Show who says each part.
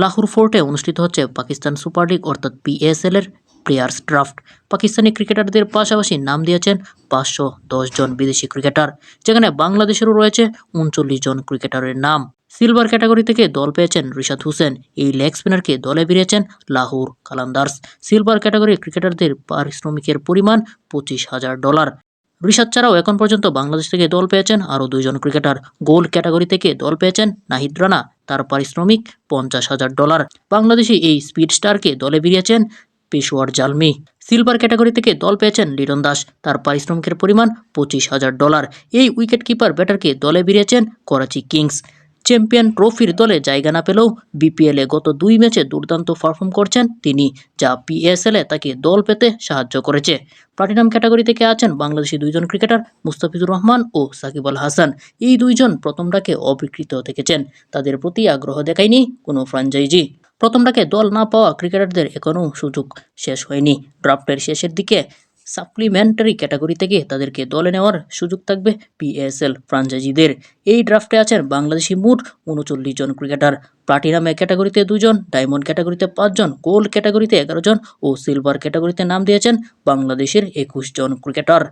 Speaker 1: লাহোর ফোর্টে অনুষ্ঠিত হচ্ছে পাকিস্তান সুপার লিগ, অর্থাৎ পিএসএল এর প্লেয়ার্স ড্রাফট। পাকিস্তানি ক্রিকেটারদের পাশাপাশি নাম দিয়েছেন পাঁচশো দশ জন বিদেশি ক্রিকেটার, যেখানে বাংলাদেশেরও রয়েছে উনচল্লিশ জন ক্রিকেটারের নাম। সিলভার ক্যাটাগরি থেকে দল পেয়েছেন রিশাদ হোসেন, এই লেগ স্পিনারকে দলে ভিড়িয়েছেন লাহোর কালান্দার্স। সিলভার ক্যাটাগরি ক্রিকেটারদের পারিশ্রমিকের পরিমাণ পঁচিশ হাজার ডলার। ঋষাদ ছাড়াও এখন পর্যন্ত বাংলাদেশ থেকে দল পেয়েছেন আরও দুইজন ক্রিকেটার। গোল্ড ক্যাটাগরি থেকে দল পেয়েছেন নাহিদ রানা তার পারিশ্রমিক পঞ্চাশ হাজার ডলার। বাংলাদেশি এই স্পিড স্টারকে দলে বেরিয়েছেন পেশোয়ার জালমি। সিলভার ক্যাটাগরি থেকে দল পেয়েছেন লিটন দাস। তার পারিশ্রমিকের পরিমাণ পঁচিশ হাজার ডলার। এই উইকেট কিপার ব্যাটারকে দলে বেরিয়েছেন করাচি কিংস। চ্যাম্পিয়ন ট্রফির দলে জায়গা না পেলেও বিপিএলে গত দুই ম্যাচে দুর্দান্ত পারফর্ম করছেন তিনি, যা পিএসএলে তাকে দল পেতে সাহায্য করেছে। প্লাটিনাম ক্যাটাগরি থেকে আছেন বাংলাদেশি দুইজন ক্রিকেটার মুস্তাফিজুর রহমান ও সাকিব আল হাসান। এই দুইজন প্রথমটাকে অবিকৃত থেকেছেন তাদের প্রতি আগ্রহ দেখায়নি কোনো ফ্র্যাঞ্চাইজি প্রথমটাকে দল না পাওয়া ক্রিকেটারদের এখনও সুযোগ শেষ হয়নি। ড্রাফটের শেষের দিকে সাপ্লিমেন্টারি ক্যাটাগরি থেকে তাদেরকে দলে নেওয়ার সুযোগ থাকবে পিএসএল ফ্রাঞ্চাইজিদের এই ড্রাফটে আছেন বাংলাদেশি মোট উনচল্লিশ জন ক্রিকেটার প্লাটিনামে ক্যাটাগরিতে দুজন ডায়মন্ড ক্যাটাগরিতে পাঁচজন গোল্ড ক্যাটাগরিতে এগারো জন ও সিলভার ক্যাটাগরিতে নাম দিয়েছেন বাংলাদেশের একুশ জন ক্রিকেটার